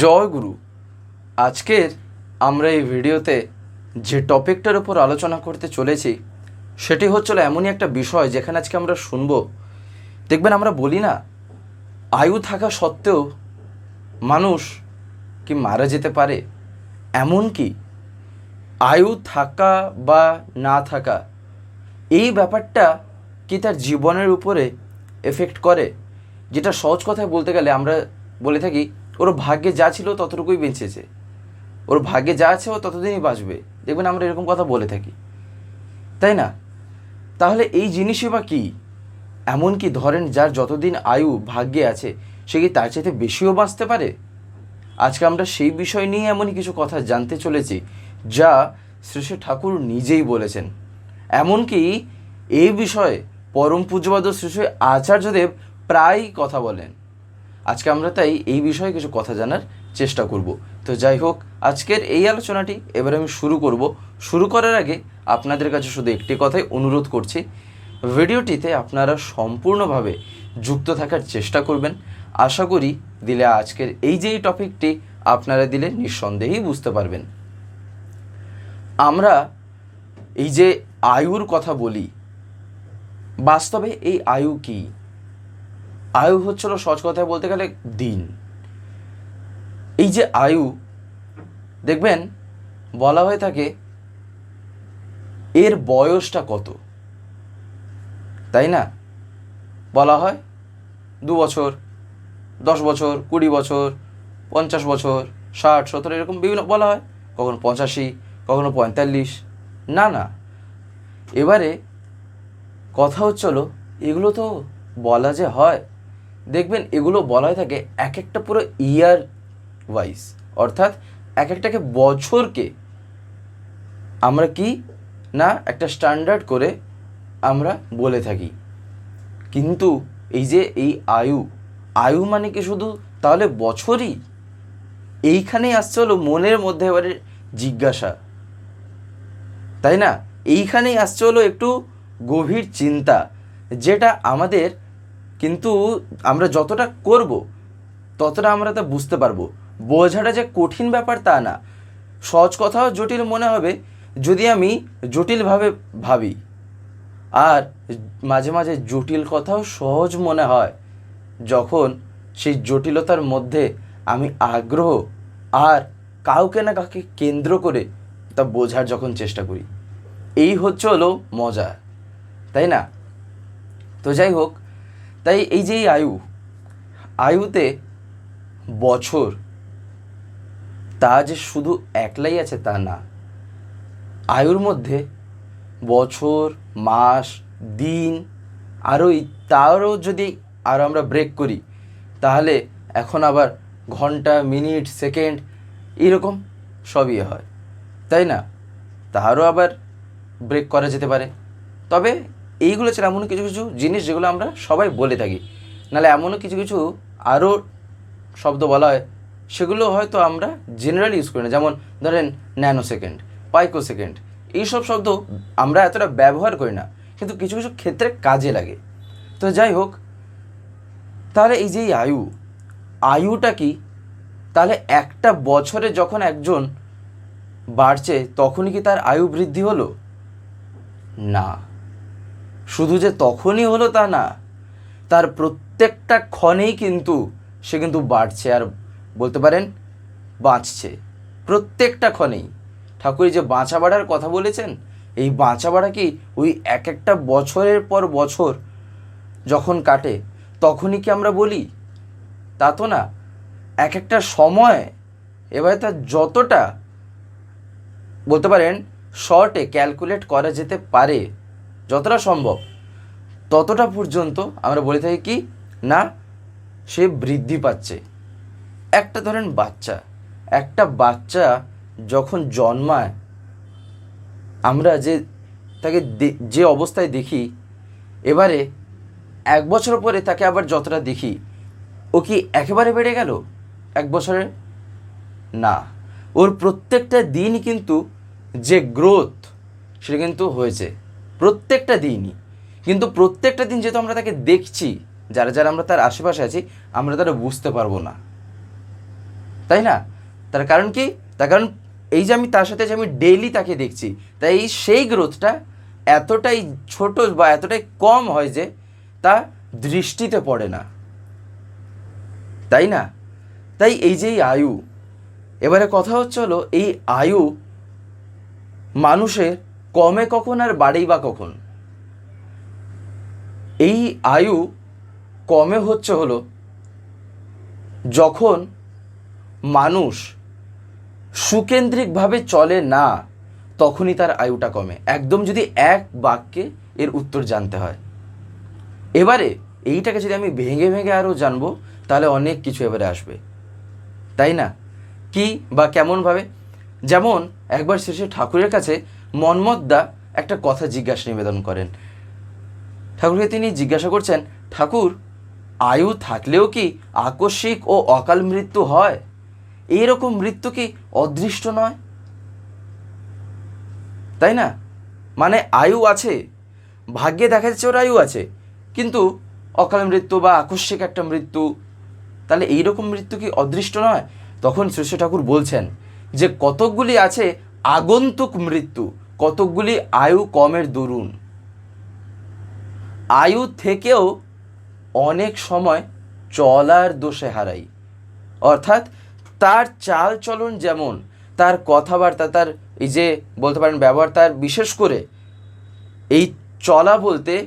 জয় গুরু। আজকের আমরা এই ভিডিওতে যে টপিকটার উপর আলোচনা করতে চলেছি, সেটি হচ্ছিল এমনই একটা বিষয় যেখানে আজকে আমরা শুনব। দেখবেন আমরা বলি না, আয়ু থাকা সত্ত্বেও মানুষ কি মারা যেতে পারে? এমন কি? আয়ু থাকা বা না থাকা, এই ব্যাপারটা কি তার জীবনের উপরে এফেক্ট করে? যেটা সহজ কথায় বলতে গেলে আমরা বলে থাকি ওর ভাগ্যে যা ছিল ততটুকুই বেঁচেছে। ওর ভাগ্যে যা আছে ও ততদিনই বাঁচবে। দেখবেন আমরা এরকম কথা বলে থাকি। তাই না? তাহলে এই জিনিসই বা কী? এমনকি ধরেন যার যতদিন আয়ু, ভাগ্যে আছে, সে কি তার চাইতে বেশিও বাঁচতে পারে? আজকে আমরা সেই বিষয় নিয়ে এমনই কিছু কথা জানতে চলেছি, যা শ্রী ঠাকুর নিজেই বলেছেন। এমনকি এই বিষয়ে পরম পূজ্যবাদ শ্রী শ্রী আচার্যদেব প্রায়ই কথা বলেন। আজকে আমরা তাই এই বিষয়ে কিছু কথা জানার চেষ্টা করব। তো যাই হোক, আজকের এই আলোচনাটি এবার আমি শুরু করব। শুরু করার আগে আপনাদের কাছে শুধু একটি কথাই অনুরোধ করছি, ভিডিওটিতে আপনারা সম্পূর্ণভাবে যুক্ত থাকার চেষ্টা করবেন। আশা করি দিলে আজকের এই যে টপিকটি আপনারা দিলে নিঃসন্দেহেই বুঝতে পারবেন। আমরা এই যে আয়ুর কথা বলি, বাস্তবে এই আয়ু কী? আয়ু হচ্ছিল সহজ কথায় বলতে গেলে দিন। এই যে আয়ু, দেখবেন, বলা হয়ে থাকে এর বয়সটা কত? তাই না? বলা হয় দু বছর, দশ বছর, কুড়ি বছর, পঞ্চাশ বছর, ষাট, সত্তর, এরকম বিভিন্ন, বলা হয়। কখনো পঁচাশি, কখনো পঁয়তাল্লিশ। না না। এবারে কথা হচ্ছিল, এগুলো তো বলা যে হয়। দেখবেন এগুলো বলা হয়ে থাকে এক একটা পুরো ইয়ার ওয়াইজ অর্থাৎ এক একটাকে বছরকে আমরা কি না একটা স্ট্যান্ডার্ড করে আমরা বলে থাকি। কিন্তু এই যে এই আয়ু আয়ু মানে কি শুধু তাহলে বছরই? এইখানেই আসছে হলো মনের মধ্যে এবারে জিজ্ঞাসা। তাই না? এইখানেই আসছে হলো একটু গভীর চিন্তা, যেটা আমাদের কিন্তু আমরা যতটা করব, ততটা আমরা তা বুঝতে পারব। বোঝাটা যে কঠিন ব্যাপার তা না। সহজ কথাও জটিল মনে হবে, যদি আমি জটিলভাবে ভাবি। আর মাঝে মাঝে জটিল কথাও সহজ মনে হয়, যখন সেই জটিলতার মধ্যে আমি আগ্রহ আর কাউকে না কাউকে কেন্দ্র করে তা বোঝার যখন চেষ্টা করি। এই হচ্ছে হলো মজা, তাই না? তো যাই হোক তাই এই যে আয়ু, আয়ুতে বছর, তা যে শুধু একলাই আছে তা না, আয়ুর মধ্যে বছর, মাস, দিন, আরও তারও যদি আরও আমরা ব্রেক করি, তাহলে এখন আবার ঘণ্টা মিনিট সেকেন্ড এরকম সবই হয়। তাই না? তারও আবার ব্রেক করা যেতে পারে। তবে এইগুলো ছাড়া এমন কিছু কিছু জিনিস যেগুলো আমরা সবাই বলে থাকি। নাহলে এমনও কিছু কিছু আরও শব্দ বলা হয়, সেগুলো হয়তো আমরা জেনারেলি ইউজ করি না। যেমন ধরেন ন্যানো সেকেন্ড পাইকো সেকেন্ড এইসব শব্দ আমরা এতটা ব্যবহার করি না, কিন্তু কিছু কিছু ক্ষেত্রে কাজে লাগে। তো যাই হোক, তাহলে এই যে আয়ু, আয়ুটা কি? তাহলে একটা বছরে যখন একজন বাড়ছে, তখনই কি তার আয়ু বৃদ্ধি হলো? না। শুধু যে তখনই হলো তা না, তার প্রত্যেকটা ক্ষণেই কিন্তু সে কিন্তু বাড়ছে আর বলতে পারেন বাঁচছে। প্রত্যেকটা ক্ষণেই। ঠাকুর যে বাঁচা বাড়ার কথা বলেছেন, এই বাঁচা বাড়া কি ওই এক একটা বছরের পর বছর যখন কাটে, তখনই কি আমরা বলি? তা তো না। এক একটা সময়, এবারে তার যতটা বলতে পারেন শর্টে ক্যালকুলেট করা যেতে পারে যতটা সম্ভব, ততটা পর্যন্ত আমরা বলে থাকি কি, না, সে বৃদ্ধি পাচ্ছে। একটা ধরেন বাচ্চা, একটা বাচ্চা যখন জন্মায়, আমরা যে তাকে যে অবস্থায় দেখি, এবারে এক বছর পরে তাকে আবার যতটা দেখি, ও কি একেবারে বেড়ে গেল? এক বছরে? না। ওর প্রত্যেকটা দিনই কিন্তু যে গ্রোথ সেটা কিন্তু হয়েছে। প্রত্যেকটা দিনই। কিন্তু প্রত্যেকটা দিন যেহেতু আমরা তাকে দেখছি, যারা যারা আমরা তার আশেপাশে আছি, আমরা তারা বুঝতে পারব না। তাই না? তার কারণ কি? তার কারণ এই যে আমি তার সাথে যে আমি ডেইলি তাকে দেখছি, তাই এই সেই গ্রোথটা এতটাই ছোট বা এতটাই কম হয় যে তা দৃষ্টিতে পড়ে না। তাই না? তাই এই যে আয়ু, এবারে কথা হচ্ছে হলো এই আয়ু মানুষের কমে কখন আর বাড়েই বা কখন? এই আয়ু কমে হচ্ছে হলো যখন মানুষ সুকেন্দ্রিকভাবে চলে না, তখনই তার আয়ুটা কমে। একদম যদি এক বাক্যে এর উত্তর জানতে হয়। এবারে এইটাকে যদি আমি ভেঙে ভেঙে আরও জানব, তাহলে অনেক কিছু এবারে আসবে। তাই না? কি বা কেমনভাবে? যেমন একবার শেষে ঠাকুরের কাছে মন্মথদা একটা কথা জিজ্ঞাসা নিবেদন করেন। ঠাকুরকে তিনি জিজ্ঞাসা করছেন, ঠাকুর, আয়ু থাকলেও কি আকস্মিক ও অকাল মৃত্যু হয়? এইরকম মৃত্যু কি অদৃষ্ট নয়? তাই না? মানে আয়ু আছে, ভাগ্যে দেখা যাচ্ছে ওর আয়ু আছে, কিন্তু অকাল মৃত্যু বা আকস্মিক একটা মৃত্যু, তাহলে এইরকম মৃত্যু কি অদৃষ্ট নয়? তখন শ্রেষ্ঠ ঠাকুর বলছেন যে, কতকগুলি আছে আগন্তুক মৃত্যু কতকগুলি আয়ু কমের দরুন। আয়ু থেকেও অনেক সময় চলার দোষে হারাই। অর্থাৎ তার চাল চলন যেমন, তার কথাবার্তা, তার এই যে বলতে পারেন ব্যবহার, তার বিশেষ করে এই চলা বলতে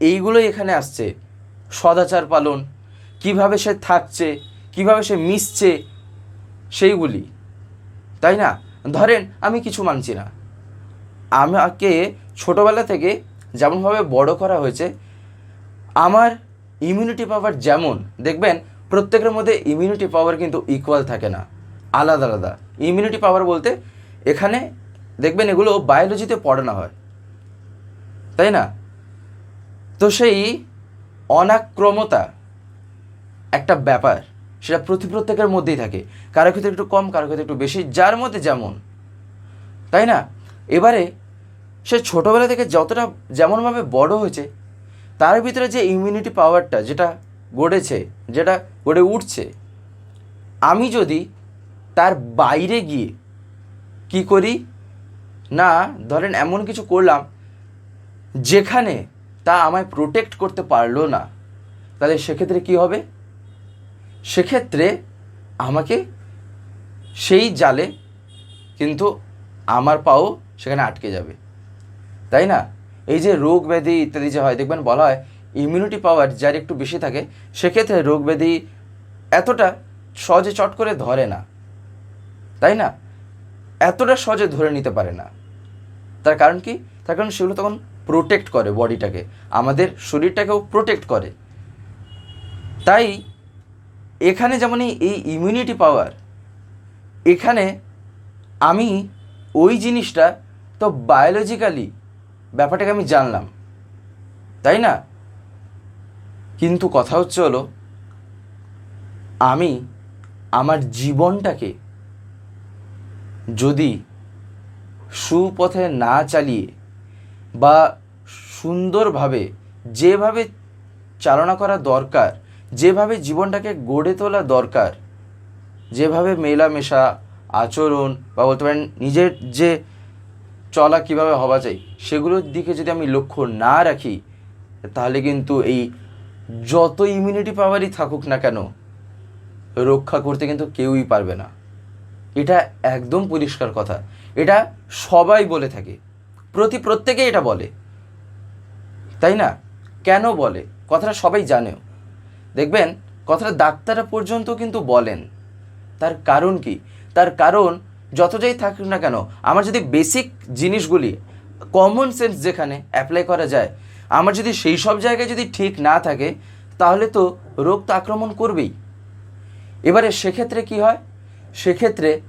এইগুলোই এখানে আসছে। সদাচার পালন, কীভাবে সে থাকছে, কীভাবে সে মিশছে, সেইগুলি। তাই না? ধরেন আমি কিছু মানছি না। আমাকে ছোটোবেলা থেকে যেমনভাবে বড় করা হয়েছে, আমার ইমিউনিটি পাওয়ার যেমন, দেখবেন প্রত্যেকের মধ্যে ইমিউনিটি পাওয়ার কিন্তু ইকুয়াল থাকে না, আলাদা আলাদা। ইমিউনিটি পাওয়ার বলতে এখানে দেখবেন এগুলো বায়োলজিতে পড়ানো হয়, তাই না? তো সেই অনাক্রমতা একটা ব্যাপার, সেটা প্রতি প্রত্যেকের মধ্যেই থাকে, কারও ক্ষেত্রে একটু কম, কারও ক্ষেত্রে একটু বেশি, যার মধ্যে যেমন, তাই না? এবারে সে ছোটোবেলা থেকে যতটা যেমনভাবে বড় হয়েছে, তার ভিতরে যে ইমিউনিটি পাওয়ারটা যেটা গড়েছে, যেটা গড়ে উঠছে, আমি যদি তার বাইরে গিয়ে কি করি? না, ধরেন এমন কিছু করলাম যেখানে তা আমায় প্রোটেক্ট করতে পারল না, তাহলে সেক্ষেত্রে কি হবে? সেক্ষেত্রে আমাকে সেই জালে কিন্তু আমার পাও সেখানে আটকে যাবে। তাই না? এই যে রোগ ব্যাধি ইত্যাদি যে হয়, দেখবেন বলা হয় ইমিউনিটি পাওয়ার যার একটু বেশি থাকে, সেক্ষেত্রে রোগ ব্যাধি এতটা সহজে চট করে ধরে না। তাই না? এতটা সহজে ধরে নিতে পারে না। তার কারণ কি? তার কারণ সেগুলো তখন প্রোটেক্ট করে বডিটাকে। আমাদের শরীরটাকেও প্রোটেক্ট করে। তাই এখানে যেমন এই- ইমিউনিটি পাওয়ার এখানে আমি ওই জিনিসটা তো বায়োলজিক্যালি ব্যাপারটাকে আমি জানলাম, তাই না? কিন্তু কথা হচ্ছে হলো, আমি আমার জীবনটাকে যদি সুপথে না চালিয়ে বা সুন্দরভাবে যেভাবে চালনা করা দরকার, যেভাবে জীবনটাকে গড়ে তোলা দরকার, যেভাবে মেলামেশা, আচরণ বা বলতে পারেন নিজের যে চলা কীভাবে হওয়া চাই সেগুলোর দিকে যদি আমি লক্ষ্য না রাখি, তাহলে কিন্তু এই যত ইমিউনিটি পাওয়ারই থাকুক না কেন, রক্ষা করতে কিন্তু কেউই পারবে না। এটা একদম পরিষ্কার কথা। এটা সবাই বলে থাকে। প্রতি প্রত্যেকে এটা বলে। তাই না? কেন বলে? কথাটা সবাই জানেও। দেখবেন, কথাটা ডাক্তাররা পর্যন্ত কিন্তু বলেন। তার কারণ কি? তার কারণ যত যাই থাকুক না কেন, আমার যদি বেসিক জিনিসগুলি কমন সেন্স যেখানে অ্যাপ্লাই করা যায়, আমার যদি সেই সব জায়গায় যদি ঠিক না থাকে, তাহলে তো রোগ তো আক্রমণ করবেই। এবারে সেক্ষেত্রে কি হয়? সেক্ষেত্রে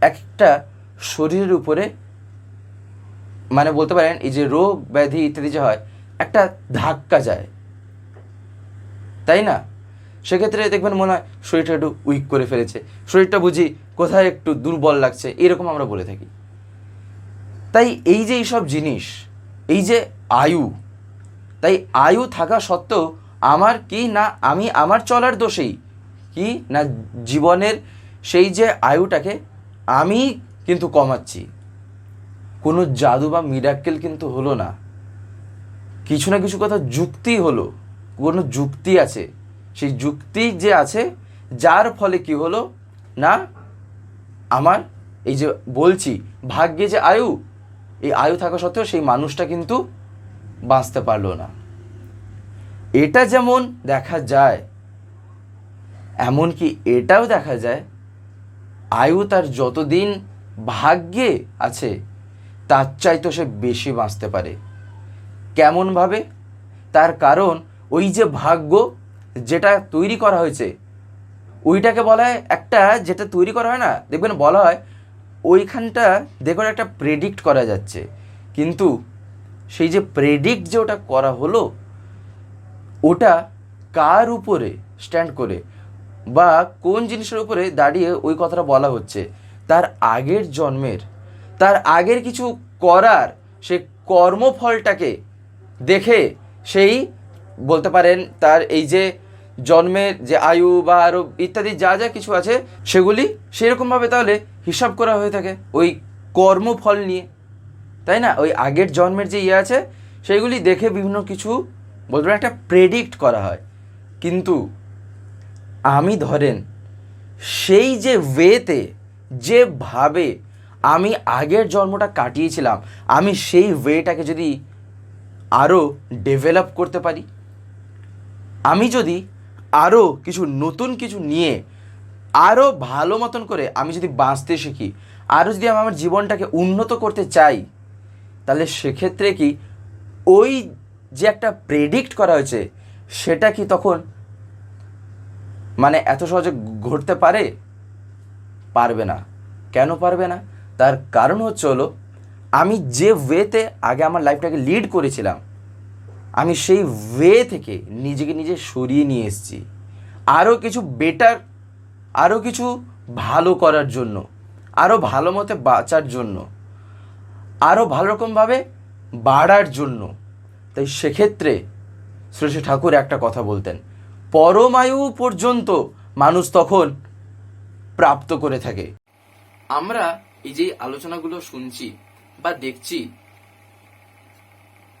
একটা শরীরের উপরে মানে বলতে পারেন, এই যে রোগ, ব্যাধি ইত্যাদি যে হয়, একটা ধাক্কা যায়। তাই না? সেক্ষেত্রে দেখবেন মনে হয় শরীরটা একটু উইক করে ফেলেছে। শরীরটা বুঝি কোথায় একটু দুর্বল লাগছে, এরকম আমরা বলে থাকি। তাই এই যে এইসব জিনিস, এই যে আয়ু, তাই আয়ু থাকা সত্ত্বেও আমার কি না আমি আমার চলার দোষেই, কি না জীবনের সেই যে আয়ুটাকে আমি কিন্তু কমাচ্ছি। কোনো জাদু বা মিরাক্কেল কিন্তু হলো না। কিছু না কিছু কথা যুক্তি হলো, কোনো যুক্তি আছে। সেই যুক্তি যে আছে, যার ফলে কি হলো? না, আমার এই যে বলছি, ভাগ্যে যে আয়ু, এই আয়ু থাকা সত্ত্বেও সেই মানুষটা কিন্তু বাঁচতে পারল না। এটা যেমন দেখা যায়, এমনকি এটাও দেখা যায়, আয়ু তার যতদিন ভাগ্যে আছে, তার চাইতো সে বেশি বাঁচতে পারে। কেমনভাবে? তার কারণ ওই যে ভাগ্য যেটা তৈরি করা হয়েছে, ওইটাকে বলা হয় একটা যেটা তৈরি করা হয় না, দেখবেন বলা হয় ওইখানটা দেখুন একটা প্রেডিক্ট করা যাচ্ছে। কিন্তু সেই যে প্রেডিক্ট যে ওটা করা হলো, ওটা কার উপরে স্ট্যান্ড করে বা কোন জিনিসের উপরে দাঁড়িয়ে ওই কথাটা বলা হচ্ছে? তার আগের জন্মের, তার আগের কিছু করার সে কর্মফলটাকে দেখে সেই বলতে পারেন তার এই যে জন্মের যে আয়ু বা আরও ইত্যাদি যা যা কিছু আছে, সেগুলি সেরকমভাবে তাহলে হিসাব করা হয়ে থাকে ওই কর্মফল নিয়ে। তাই না? ওই আগের জন্মের যে ইয়ে আছে সেইগুলি দেখে বিভিন্ন কিছু বলতে একটা প্রেডিক্ট করা হয়। কিন্তু আমি ধরেন, সেই যে ওয়েতে যেভাবে আমি আগের জন্মটা কাটিয়েছিলাম, আমি সেই ওয়েটাকে যদি আরও ডেভেলপ করতে পারি, আমি যদি আরও কিছু নতুন কিছু নিয়ে আরও ভালো মতন করে আমি যদি বাঁচতে শিখি আরও যদি আমি আমার জীবনটাকে উন্নত করতে চাই, তাহলে সেক্ষেত্রে কি ওই যে একটা প্রেডিক্ট করা হয়েছে, সেটা কি তখন মানে এত সহজে ঘটতে পারে? পারবে না। কেন পারবে না? তার কারণ হচ্ছে হলো, আমি যে ওয়েতে আগে আমার লাইফটাকে লিড করেছিলাম আমি সেই ওয়ে থেকে নিজেকে নিজে সরিয়ে নিয়ে এসেছি। আরও কিছু বেটার আরও কিছু ভালো করার জন্য আরও ভালো মতে বাঁচার জন্য আরও ভালো রকমভাবে বাড়ার জন্য। তাই সেক্ষেত্রে শ্রী শ্রী ঠাকুর একটা কথা বলতেন, পরমায়ু পর্যন্ত মানুষ তখন প্রাপ্ত করে থাকে। আমরা এই যে আলোচনাগুলো শুনছি বা দেখছি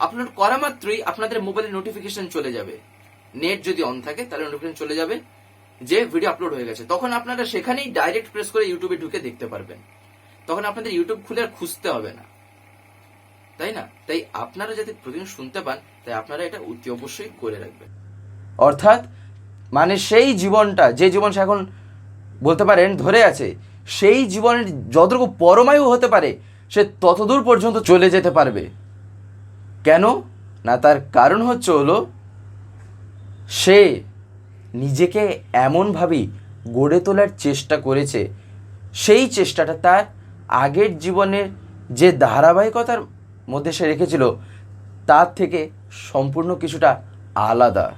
আপলোড করা মাত্রই আপনাদের মোবাইলে নোটিফিকেশন চলে যাবে। নেট যদি অন থাকে, তাহলে নোটিফিকেশন চলে যাবে, যে ভিডিও আপলোড হয়ে গেছে। তখন আপনারা সেখানেই ডাইরেক্ট প্রেস করে ইউটিউবে ঢুকে দেখতে পারবেন। তখন আপনাদের ইউটিউব খুলে আর খুঁজতে হবে না। তাই না? তাই আপনারা যাতে প্রতিদিন শুনতে পান, তাই আপনারা এটা অতি অবশ্যই করে রাখবেন। অর্থাৎ মানে সেই জীবনটা, যে জীবন সে এখন বলতে পারেন ধরে আছে, সেই জীবনের যতটুকু পরমায়ু হতে পারে, সে ততদূর পর্যন্ত চলে যেতে পারবে। কেন? না, তার কারণ হচ্ছে হলো, সে নিজেকে এমনভাবেই গড়ে তোলার চেষ্টা করেছে। সেই চেষ্টাটা তার আগের জীবনের যে ধারাবাহিকতার মধ্যে সে রেখেছিল, তার থেকে সম্পূর্ণ কিছুটা আলাদা।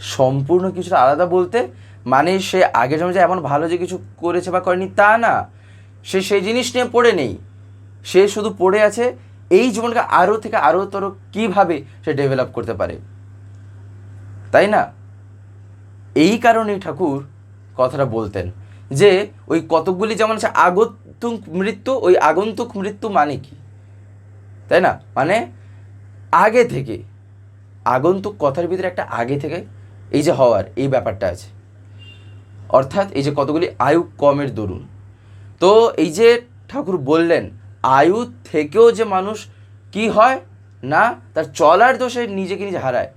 সম্পূর্ণ কিছুটা আলাদা বলতে মানে সে আগের জন্য যে এমন ভালো যে কিছু করেছে বা করেনি তা না। সে সেই জিনিস নিয়ে পড়ে নেই। সে শুধু পড়ে আছে এই জীবনকে আরও থেকে আরও তোর কীভাবে সে ডেভেলপ করতে পারে? তাই না? এই কারণেই ঠাকুর কথাটা বলতেন যে, ওই কতকগুলি যেমন আছে, আগন্তুক মৃত্যু, ওই আগন্তুক মৃত্যু মানে কি? তাই না? মানে আগে থেকে, আগন্তুক কথার ভিতরে একটা আগে থেকে এই যে হওয়ার, এই ব্যাপারটা আছে। অর্থাৎ এই যে কতগুলি আয়ু কমের দরুন। তো এই যে ঠাকুর বললেন আয়ু থেকেও যে মানুষ কি হয়, না, তার চলার দোষে নিজেকে নিজে হারায়।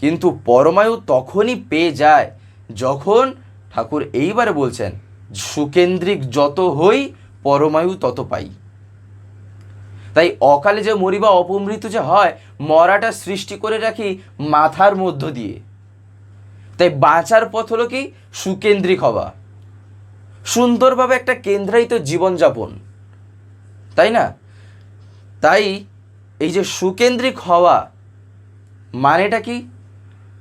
কিন্তু পরমায়ু তখনই পেয়ে যায় যখন ঠাকুর এইবারে বলছেন, সুকেন্দ্রিক যত হই, পরমায়ু তত পাই। তাই অকালে যে মরি বা অপমৃত্যু যে হয়, মরাটা সৃষ্টি করে রাখি মাথার মধ্য দিয়ে। তাই বাঁচার পথ হলো কি? সুকেন্দ্রিক হওয়া। সুন্দরভাবে একটা কেন্দ্রায়িত জীবনযাপন। তাই না? তাই এই যে সুকেন্দ্রিক হওয়া মানেটা কি?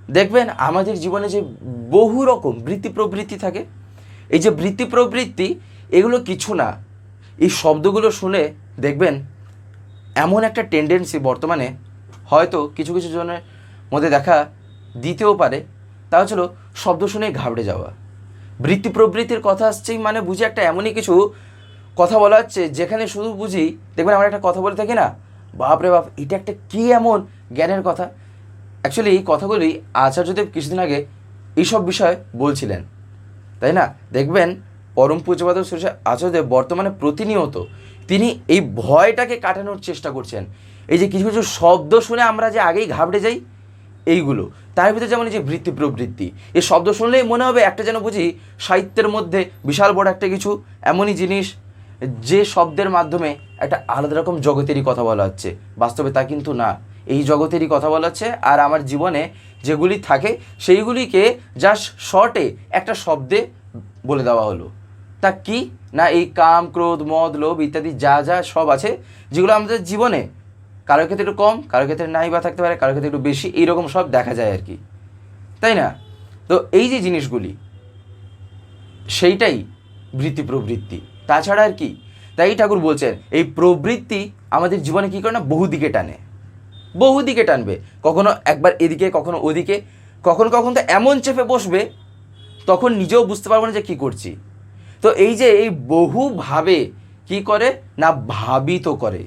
দেখবেন আমাদের জীবনে যে বহু রকম বৃত্তি প্রবৃত্তি থাকে, এই যে বৃত্তি প্রবৃত্তি এগুলো কিছু না। এই শব্দগুলো শুনে দেখবেন এমন একটা টেন্ডেন্সি বর্তমানে হয়তো কিছু কিছু জনের মধ্যে দেখা দিতেও পারে, তা হচ্ছিল শব্দ শুনে ঘাবড়ে যাওয়া। বৃত্তি প্রবৃত্তির কথা আসছেই মানে বুঝে একটা এমনই কিছু কথা বলা হচ্ছে, যেখানে শুধু বুঝি, দেখবেন আমরা একটা কথা বলে থাকি না? বাপরে বাপ, এটা একটা কী এমন জ্ঞানের কথা? অ্যাকচুয়ালি এই কথাগুলি আচার্যদেব কিছুদিন আগে এইসব বিষয়ে বলছিলেন। তাই না? দেখবেন, পরম পূজ্যপাদ শ্রী আচার্যদেব বর্তমানে প্রতিনিয়ত তিনি এই ভয়টাকে কাটানোর চেষ্টা করছেন। এই যে কিছু কিছু শব্দ শুনে আমরা যে আগেই ঘাবড়ে যাই, এইগুলো। তার ভিতরে যেমন এই যে বৃত্তি প্রবৃত্তি, এই শব্দ শুনলেই মনে হবে একটা যেন বুঝি সাহিত্যের মধ্যে বিশাল বড় একটা কিছু, এমনই জিনিস যে শব্দের মাধ্যমে একটা আলাদা রকম জগতেরই কথা বলা হচ্ছে। বাস্তবে তা কিন্তু না। এই জগতেরই কথা বলা হচ্ছে আর আমার জীবনে যেগুলি থাকে, সেইগুলিকে জাস্ট শর্টে একটা শব্দে বলে দেওয়া হলো। তা কি? না এই কাম, ক্রোধ, মদ, লোভ ইত্যাদি যা যা সব আছে, যেগুলো আমাদের জীবনে কারোর ক্ষেত্রে একটু কম কারোর ক্ষেত্রে নাই বা থাকতে পারে কারোর ক্ষেত্রে একটু বেশি, এইরকম সব দেখা যায় আর কি। তাই না? তো এই যে জিনিসগুলি, সেইটাই বৃত্তি প্রবৃত্তি। তাছাড়া আর কি? তাই ঠাকুর বলছেন, এই প্রবৃত্তি আমাদের জীবনে কী করে না বহুদিকে টানে। বহুদিকে টানবে। কখনো একবার এদিকে, কখনো ওদিকে, কখনো কখনো তো এমন চেপে বসবে, তখন নিজেও বুঝতে পারব না যে কী করছি। তো এই যে এই বহুভাবে কি করে না ভাবিত করে।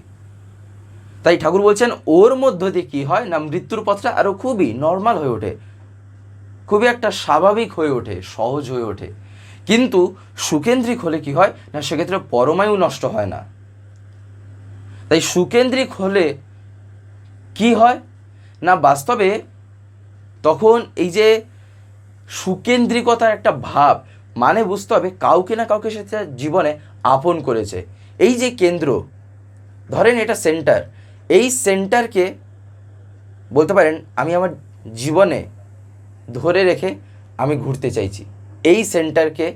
তাই ঠাকুর বলছেন, ওর মধ্য দিয়ে কী হয় না মৃত্যুর পথটা আরও খুবই নর্মাল হয়ে ওঠে। খুবই একটা স্বাভাবিক হয়ে ওঠে, সহজ হয়ে ওঠে। কিন্তু সুকেন্দ্রিক হলে কি হয়? না, সেক্ষেত্রে পরমায়ু নষ্ট হয় না। তাই সুকেন্দ্রিক হলে কি হয়? না, বাস্তবে তখন এই যে সুকেন্দ্রিকতার একটা ভাব মানে বুঝতে হবে কাউকে না কাউকে সে জীবনে আপন করেছে। এই যে কেন্দ্র, ধরেন এটা সেন্টার। এই সেন্টারকে বলতে পারেন, আমি আমার জীবনে ধরে রেখে আমি ঘুরতে চাইছি। এই সেন্টারকে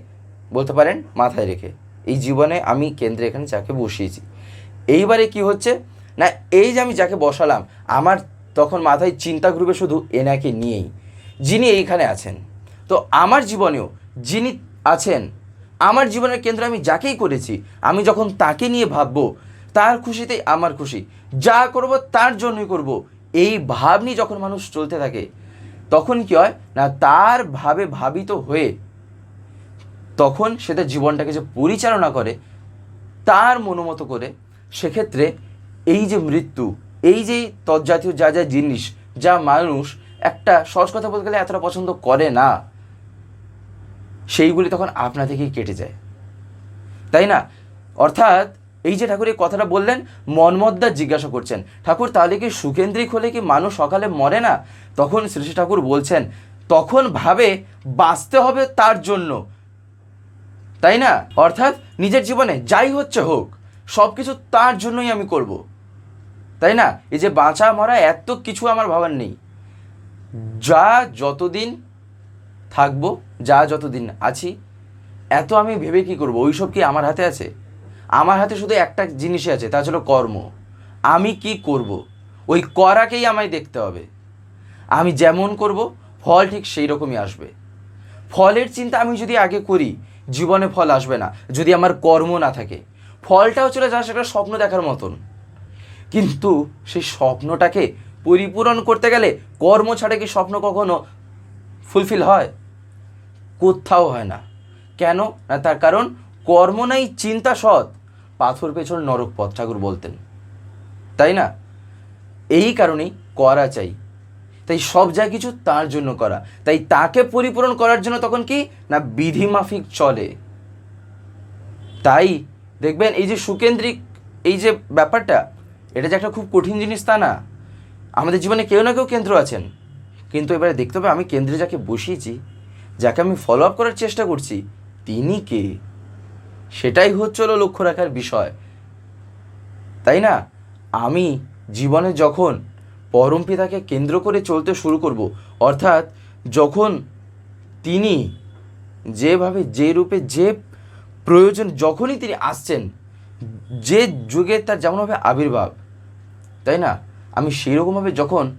বলতে পারেন মাথায় রেখে। এই জীবনে আমি কেন্দ্রে এখানে যাকে বসিয়েছি। এইবারে কি হচ্ছে? না, এই যে আমি যাকে বসালাম, আমার তখন মাথায় চিন্তা ঘুরবে শুধু এনাকে নিয়েই, যিনি এইখানে আছেন। তো আমার জীবনেও যিনি আছেন, আমার জীবনের কেন্দ্র আমি যাকেই করেছি, আমি যখন তাকে নিয়ে ভাববো, তার খুশিতেই আমার খুশি, যা করব তার জন্যই করব, এই ভাব নিয়ে যখন মানুষ চলতে থাকে, তখন কি হয়? না, তার ভাবে ভাবিত হয়ে তখন সে তার জীবনটাকে যে পরিচালনা করে, তার মনোমতো করে, সেক্ষেত্রে এই যে মৃত্যু, এই যে তজ্জাতীয় যা যা জিনিস, যা মানুষ একটা সহজ কথা বলতে গেলে এতটা পছন্দ করে না, সেইগুলি তখন আপনা থেকেই কেটে যায়। তাই না? অর্থাৎ এই যে ঠাকুর এই কথাটা বললেন মনমদ্দার জিজ্ঞাসা করছেন, ঠাকুর, তাহলে কি সুকেন্দ্রিক হলে কি মানুষ সকালে মরে না? তখন শ্রী ঠাকুর বলছেন, তখন ভাবে বাঁচতে হবে তার জন্য। তাই না? অর্থাৎ নিজের জীবনে যাই হচ্ছে হোক সব কিছু তার জন্যই আমি করব। তাই না? এই যে বাঁচা মরা এত কিছু আমার ভাবার নেই। যা যতদিন থাকব, যা যতদিন আছি, এত আমি ভেবে কি করব? ওইসব কি আমার হাতে আছে? আমার হাতে শুধু একটা জিনিসই আছে, তা হলো কর্ম। আমি কি করব? ওই করাকেই আমায় দেখতে হবে। আমি যেমন করব, ফল ঠিক সেই রকমই আসবে। ফলের চিন্তা আমি যদি আগে করি জীবনে ফল আসবে না, যদি আমার কর্ম না থাকে। ফলটাও চলে যা সেটা স্বপ্ন দেখার মতন। কিন্তু সেই স্বপ্নটাকে পরিপূরণ করতে গেলে কর্ম ছাড়া কি স্বপ্ন কখনো ফুলফিল হয়? কোথাও হয় না। কেন? না, তার কারণ কর্ম নাই, চিন্তা সৎ। পাথর পেছন নরক পথ, ঠাকুর বলতেন। তাই না? এই কারণেই করা চাই। তাই সব যা কিছু তার জন্য করা। তাই তাকে পরিপূরণ করার জন্য তখন কি? না, বিধি মাফিক চলে। তাই দেখবেন এই যে সুকেন্দ্রিক এই যে ব্যাপারটা, এটা যে একটা খুব কঠিন জিনিস তা না। আমাদের জীবনে কেউ না কেউ কেন্দ্র আছেন। কিন্তু এবারে দেখতে হবে আমি কেন্দ্রে যাকে বসিয়েছি, যাকে আমি ফলো আপ করার চেষ্টা করছি, তিনি কে? সেটাই হচ্ছিল লক্ষ্য রাখার বিষয়। তাই না? আমি জীবনে যখন পরম পিতাকে কেন্দ্র করে চলতে শুরু করব। অর্থাৎ যখন তিনি যেভাবে, যে রূপে, যে প্রয়োজন, যখনই তিনি আসছেন, যে যুগে তার যেমনভাবে আবির্ভাব, তাই না? আমি সেই রকমভাবে যখন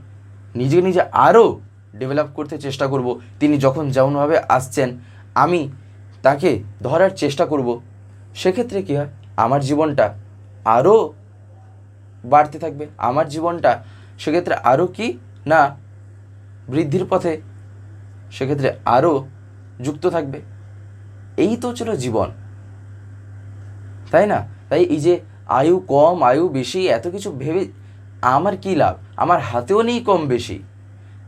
নিজেকে নিজে আরও ডেভেলপ করতে চেষ্টা করব, তিনি যখন যেমনভাবে আসছেন, আমি তাকে ধরার চেষ্টা করব, সেক্ষেত্রে কী হয়? আমার জীবনটা আরও বাড়তে থাকবে, আমার জীবনটা সেক্ষেত্রে আরও কি? না, বৃদ্ধির পথে সেক্ষেত্রে আরও যুক্ত থাকবে। এই তো ছিল জীবন। তাই না? তাই এই যে আয়ু কম, আয়ু বেশি, এত কিছু ভেবে আমার কী লাভ? আমার হাতেও নেই কম বেশি।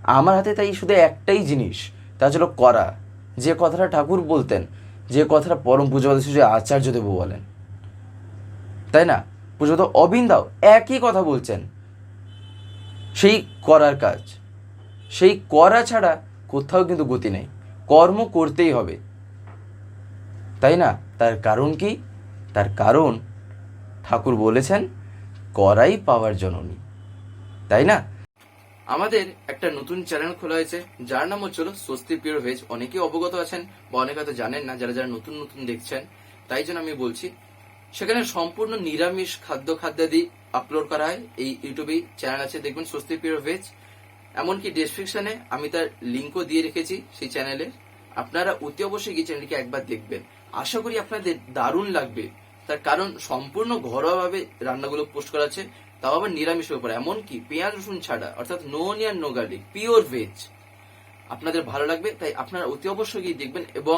আমার হাতে তাই শুধু একটাই জিনিস, তা ছিল করা। যে কথাটা ঠাকুর বলতেন, যে কথাটা পরম পুজোবাদ শ্রী আচার্যদেব বলেন। তাই না? পুজোবাদ অবিন্দাও একই কথা বলছেন। সেই করার কাজ। সেই করা ছাড়া কোথাও কিন্তু গতি নেই। কর্ম করতেই হবে। তাই না? তার কারণ কি? তার কারণ ঠাকুর বলেছেন, করাই পাওয়ার জননী। তাই না? আমাদের একটা নতুন চ্যানেল খোলা হয়েছে। যার নাম হচ্ছিল স্বস্তি পিওর ভেজ। অনেকেই অবগত আছেন বা অনেকে জানেন না, যারা যারা নতুন নতুন দেখছেন। তাই জন্য আমি বলছি সেখানে সম্পূর্ণ নিরামিষ খাদ্য খাদ্যাদি আপলোড করা হয়। এই ইউটিউবে চ্যানেল আছে, দেখবেন স্বস্তি পিওর ভেজ এমনকি ডেসক্রিপশনে আমি তার লিঙ্কও দিয়ে রেখেছি সেই চ্যানেলে আপনারা অতি অবশ্যই গিয়ে চ্যানেলটিকে একবার দেখবেন। আশা করি আপনাদের দারুণ লাগবে। তার কারণ সম্পূর্ণ ঘরোয়াভাবে রান্নাগুলো পোস্ট করা আছে, তাও আবার নিরামিষের উপর এমনকি পেঁয়াজ, রসুন ছাড়া, অর্থাৎ no onion no garlic pure veg আপনাদের ভালো লাগবে, তাই আপনারা অতি অবশ্যই গিয়ে দেখবেন এবং